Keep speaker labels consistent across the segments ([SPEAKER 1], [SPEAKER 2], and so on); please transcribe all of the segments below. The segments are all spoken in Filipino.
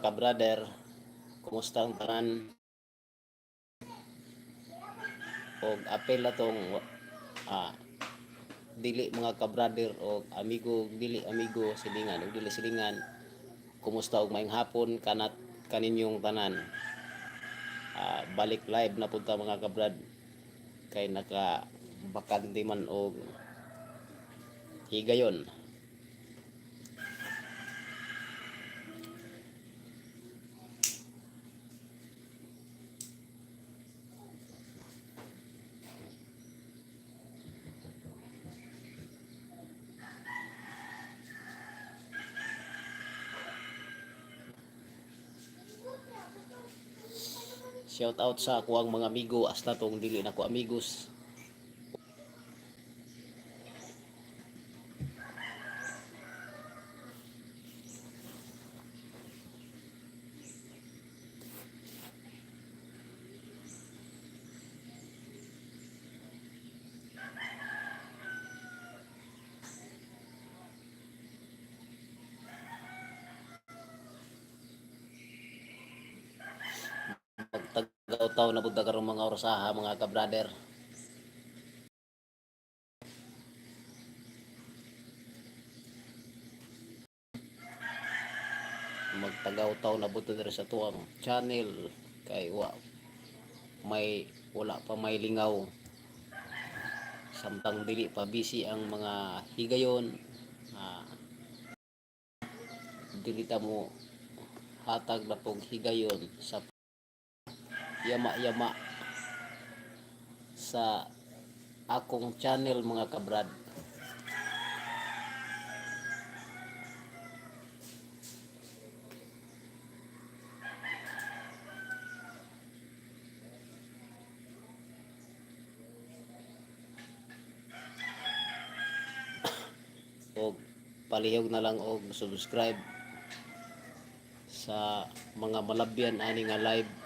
[SPEAKER 1] ka-brother, kumusta ang tanan? Og apel na tong ah, dili mga ka-brother o amigo, dili amigo silingan o dili silingan. Kumusta og maayong hapon kanat kaninyong tanan. Ah, balik live na punta mga kabrad kay naka bakante man og higayon. Shout out sa kuang mga amigo hasta tong dili na ko amigos. Magtagaw taw na budda karong mga orasaha mga ka-brother. Magtagaw taw na budda diri sa tuang channel kay wa may wala pa may lingaw samtang dili pa busy ang mga higayon ah, dili mo hatag na pong higayon sa yama-yama sa akong channel mga kabrad. og palihog na lang og subscribe sa mga malabyan ani nga live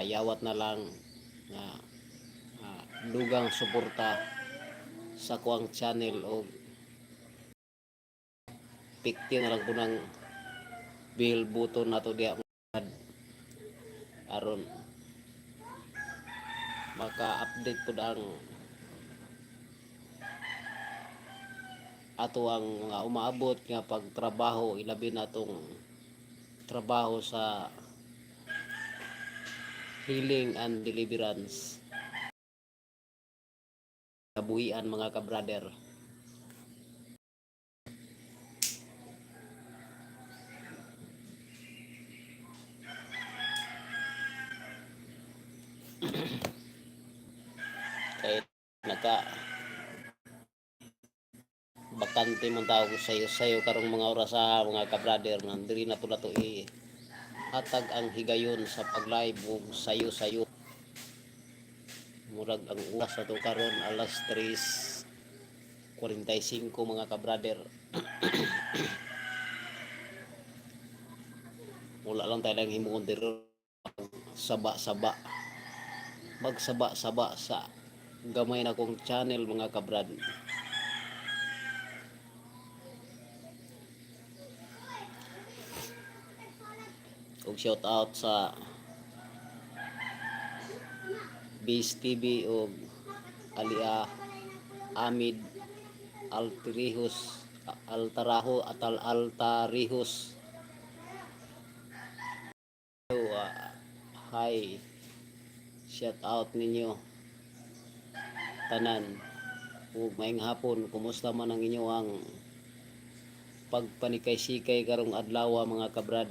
[SPEAKER 1] ah, yawat na lang nga ah, dugang suporta sa kuang channel o pikti na lang po ng bell button na to diya. Aron maka-update po ang ato ang mga umaabot nga pagtrabaho ilabi na tong trabaho sa healing and deliverance. Kabuhian mga ka-brother. Kay naka bakante mong tawag sayo sayo karong mga oras sa mga ka-brother nandiri na to na to i hatag ang higayon sa pag-live ug sayo-sayo. Murag ang oras sa karon alas 3:45 mga ka-brother. Wala lang tayo lang himuon diro saba-saba. Magsaba-saba sa gamay na kong channel mga kabrad. Og shout out sa Base TV og Alia Amid Altirihos Altaraho atal Altarihos. So, uh, hi. Shout out ninyo tanan. Ug maayong hapon kumusta man ang inyo ang pagpanikay-sikay karong adlaw mga kabrad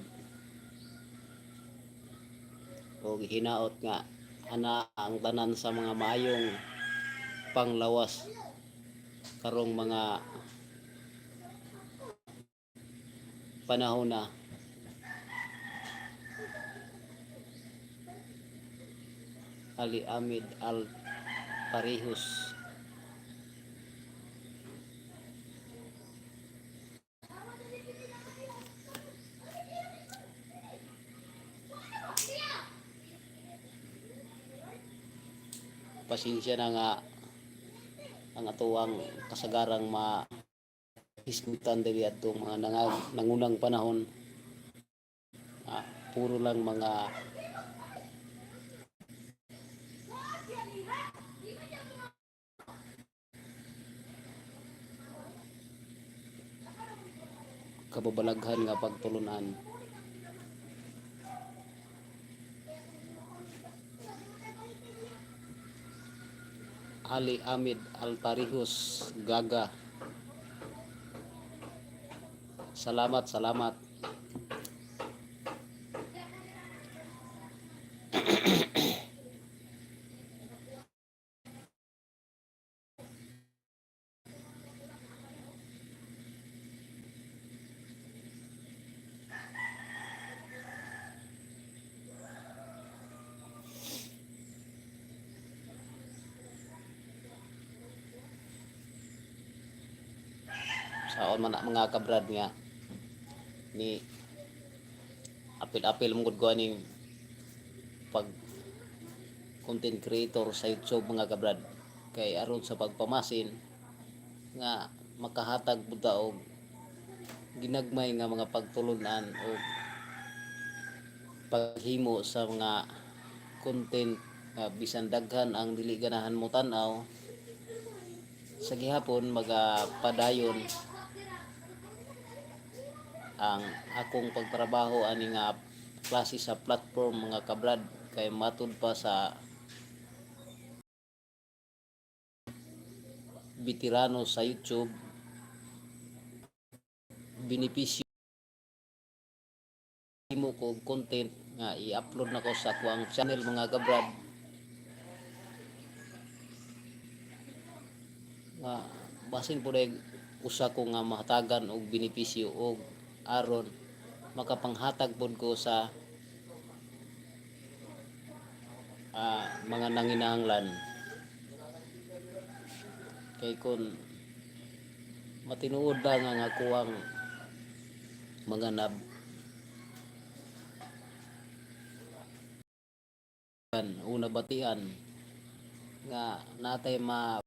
[SPEAKER 1] o hinaot nga ana ang tanan sa mga mayong panglawas karong mga panahon na. Ali Amid Al Parihus pasensya na nga ang atuang kasagarang ma hisgutan dili atong mga nangag, nangunang panahon Ah, puro lang mga kababalaghan nga pagtulunan. Ali Amid Altarihus Gaga. Salamat, salamat. Saon man mga kabrad nga. Ni apil-apil mong gud ning pag content creator sa YouTube mga kabrad. Kay aron sa pagpamasin nga makahatag pud ta og ginagmay nga mga pagtulunan o paghimo sa mga content nga bisan daghan ang dili ganahan mo tan-aw sa gihapon magapadayon ang akong pagtrabaho ani nga klase sa platform mga kabrad kay matud pa sa veterano sa YouTube. Binipisyo mo ko content nga i-upload na ko sa kuang channel mga kabrad nga basin po usa ko nga mahatagan og benepisyo og aron makapanghatag pod ko sa ah, mga nanginahanglan. Kay kun matinuod ba nga nga kuwang mga nab una batian nga natay ma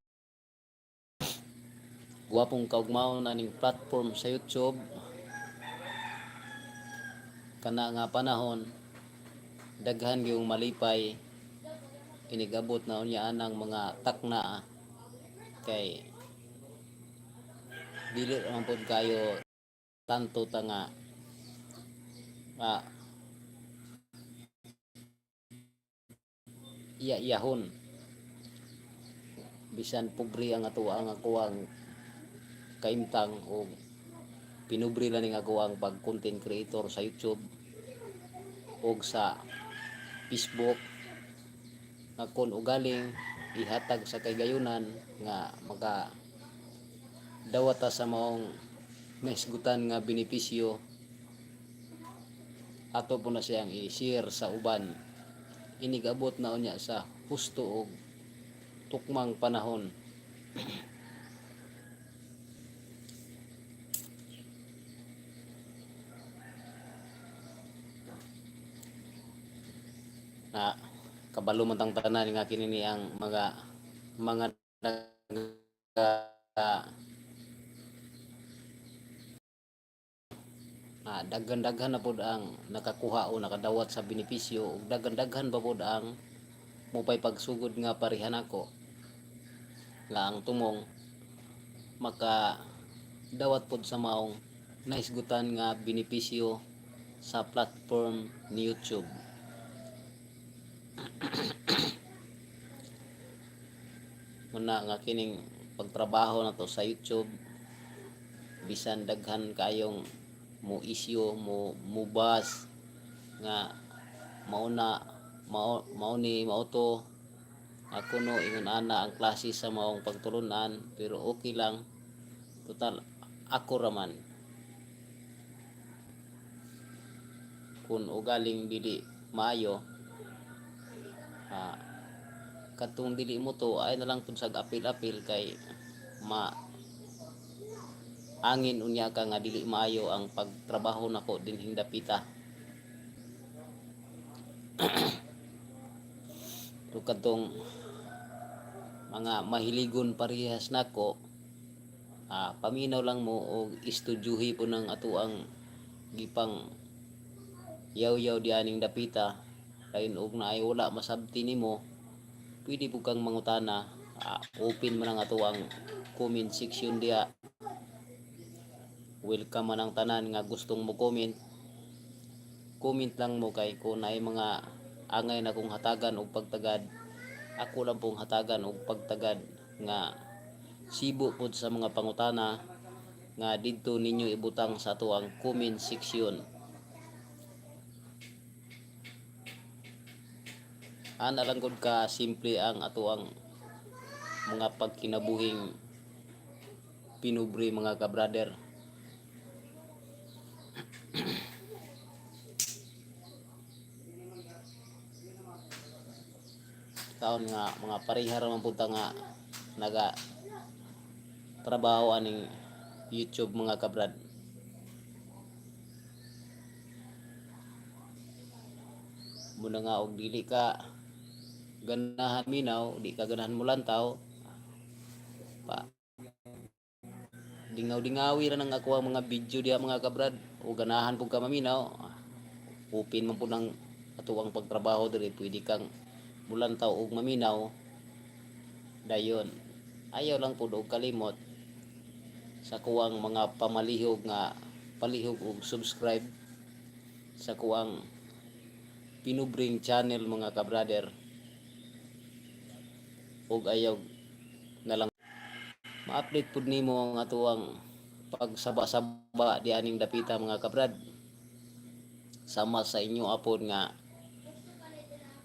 [SPEAKER 1] guwapong kaugmaon aning platform sa YouTube kana nga panahon daghan yung malipay inigabot na unya anang mga takna. Kay dili naman pod kayo tanto ta nga ah, iya-iyahon bisan pobre ang ato ang ako ang kaimtang o pinubri lang ning ako ang pag content creator sa YouTube o sa Facebook. Nga kun ugaling ihatag sa kagayunan nga maka dawata sa maong naisgutan nga benepisyo. Ato po na siyang i-share sa uban. Inigabot na unya sa husto og tukmang panahon na kabalo man tang tanan nga kini ang mga mga naga ah, daghan-daghan na pod ang nakakuha o nakadawat sa benepisyo ug daghan-daghan pod ang mupay pagsugod nga parehan ako. Nga ang tumong maka dawat pod sa maong naisgutan nga benepisyo sa platform ni YouTube muna nga kining pagtrabaho na to sa YouTube. Bisan daghan kayong mo isyo mo mubas nga mauna mao mauni mauto. Ako no ingon ana ang klase sa maong pagtulunan pero okay lang. Total ako raman kung ugaling dili maayo ah, katong dili mo to ay na lang tun sa apil-apil kay ma angin unya ka nga dili maayo ang pagtrabaho nako din hindapita to katong mga mahiligon parehas nako ah, paminaw lang mo og istudyuhi po ng ato ang gipang yaw-yaw di aning dapita lain og naay wala masabti nimo pwede po kang mangutana. Ah, open man ang ato ang comment section diya welcome man ang tanan nga gustong mo comment. Comment lang mo kay kung naay mga angay na kong hatagan og pagtagad. Ako lang pong hatagan og pagtagad nga sibo pod sa mga pangutana nga didto ninyo ibutang sa ato ang comment section ana lang gud ka simple ang ato ang mga pagkinabuhing pinubre mga kabrader taon nga mga parihar man punta nga naga trabaho aning YouTube mga kabrad. Muna nga og dili ka ganahan minaw di ka ganahan mo lantaw. Pa. Dingaw-dingawi ra nang ako ang mga video diha mga kabrad. O ganahan pug ka maminaw open man po ng atuang pagtrabaho diri pwede kang mulantaw og maminaw. Dayon. Ayaw lang pud og kalimot sa kuwang mga pamalihog nga palihog og subscribe sa kuwang pinubring channel mga kabrader og ayaw na lang ma-update pud nimo ang atuang pagsaba-saba di aning dapita mga kabrad. Sama sa inyo apod nga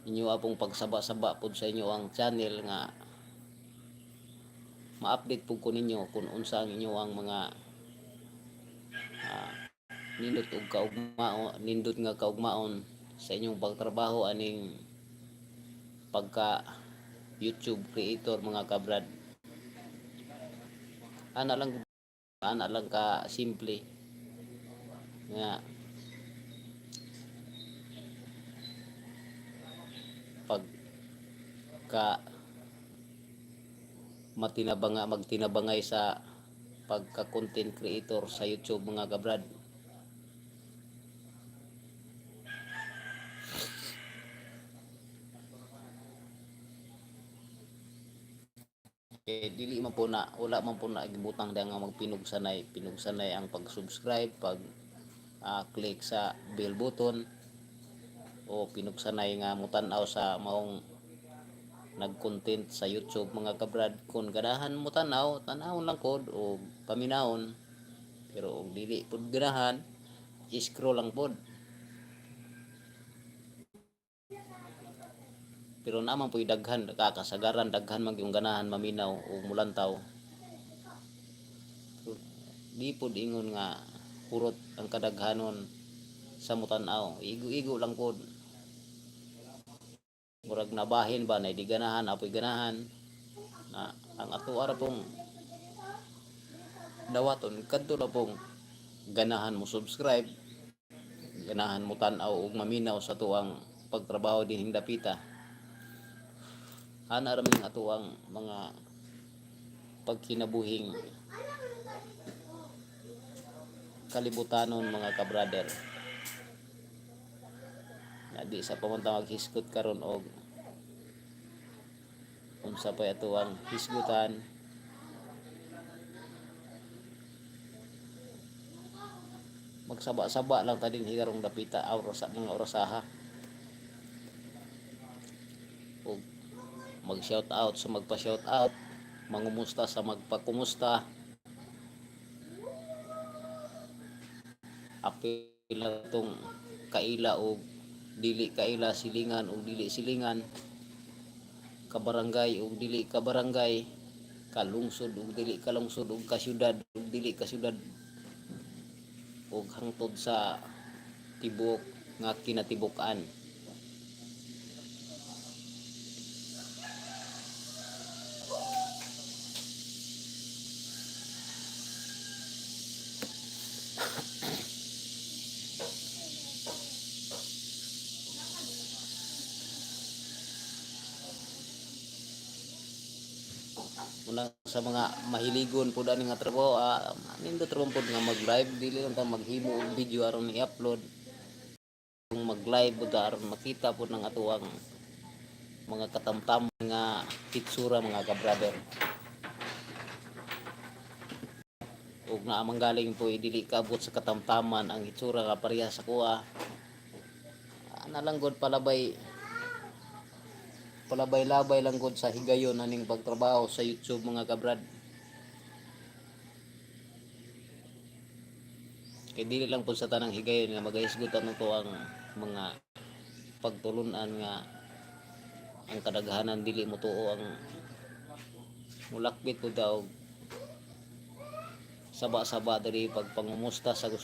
[SPEAKER 1] inyo apong pagsaba-saba pud sa inyo ang channel nga ma-update pud ko ninyo kung unsa ang inyo ang mga ah, nindot og kaugmaon nindot nga kaugmaon sa inyong pagtrabaho aning pagka YouTube creator mga kabrad. Ana lang ana lang ka simple. Nga. Pag ka matinabanga magtinabangay sa pagka content creator sa YouTube mga kabrad eh dili man po na wala man po na gibutang dahil nga magpinugsanay pinugsanay ang pag-subscribe pag ah, click sa bell button. O pinugsanay nga mutan-aw sa maong nag-content sa YouTube mga kabrad. Kung ganahan mo tanaw tanawon lang pod o paminawon pero og dili pod ganahan scroll lang pod pero naman po daghan kakasagaran daghan man yung ganahan maminaw o mulantaw. So, di po ingon nga purot ang kadaghanon sa mutanaw. Igo-igo lang po. Murag nabahin ba na di ganahan apoy ganahan. Na ang ato ara pong dawaton kadto na pong ganahan mo subscribe ganahan mo tan-aw og maminaw sa tuang pagtrabaho din dapita ana ra man ato ang mga pagkinabuhing kalibutanon mga kabrader na di sa pamunta maghisgot karon og unsa pa ato ang hisgutan. Magsaba-saba lang ta din higarong dapita auro sa mga orasaha og mag shout out sa magpa shout out mangumusta sa magpakumusta. Apila tong kaila og dili kaila silingan og dili silingan. Kabarangay og dili kabarangay. Kalungsod og dili kalungsod og kasyudad og dili kasyudad. Og hangtod sa tibok nga kinatibukan mula sa mga mahiligon po dani nga trabaho ah, nindot ron po nga mag live dili lang ta maghimo og video aron i-upload. Atong mag-live buta aron makita po ng atuang mga katamtam nga hitsura mga ka-brother. ug na amang galing po dili kaabot sa katamtaman ang hitsura nga pareha sa kuha. Ana lang gud palabay palabay-labay lang gud sa higayon aning pagtrabaho sa YouTube mga kabrad. Kay dili lang po sa tanang higayon nga magahisgutan to ang mga pagtulunan nga ang kadaghanan dili mo tuo ang mulakbit po daw. Saba-saba diri pag pangumusta sa gusto